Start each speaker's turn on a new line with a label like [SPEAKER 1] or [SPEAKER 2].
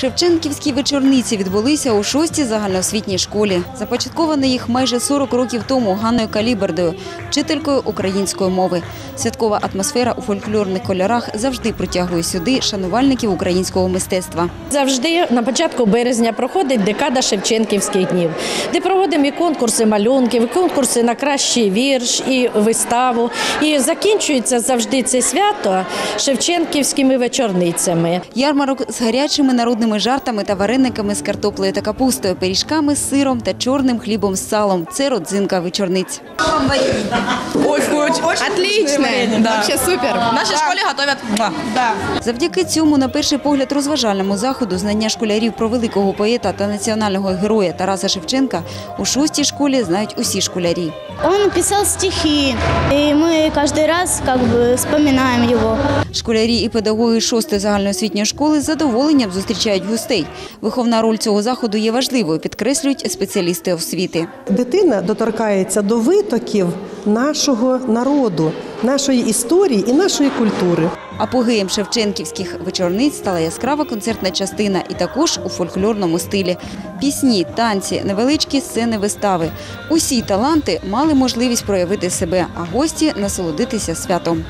[SPEAKER 1] Шевченківські вечорниці відбулися у шостій загальноосвітній школі. Започатковано їх майже 40 років тому Ганною Калібердою, вчителькою української мови. Святкова атмосфера у фольклорних кольорах завжди притягує сюди шанувальників українського мистецтва.
[SPEAKER 2] Завжди на початку березня проходить декада Шевченківських днів, де проводимо і конкурси малюнків, і конкурси на кращий вірш, і виставу. І закінчується завжди це свято Шевченківськими вечорницями.
[SPEAKER 1] Ярмарок з гарячими народними жартами та варениками з картоплею та капустою, пиріжками сиром та чорним хлібом з салом. Це родзинка вечорниць.
[SPEAKER 3] Очень, очень,
[SPEAKER 4] Отлично. Вообще супер.
[SPEAKER 3] В нашей школе готовят. Да.
[SPEAKER 1] Завдяки цьому, на перший погляд, розважальному заходу знання школярів про великого поета та національного героя Тараса Шевченка у шостій школі знають усі школярі.
[SPEAKER 5] Он писал стихи, и мы каждый раз как бы вспоминаем его.
[SPEAKER 1] Школярі і педагоги шостої загальноосвітньої школи з задоволенням зустрічають гостей. Виховна роль цього заходу є важливою, підкреслюють спеціалісти освіти.
[SPEAKER 6] Дитина доторкається до витоків нашого народу, нашої історії і нашої культури.
[SPEAKER 1] Апогеєм шевченківських вечорниць стала яскрава концертна частина і також у фольклорному стилі. Пісні, танці, невеличкі сцени вистави. Усі таланти мали можливість проявити себе, а гості насолодитися святом.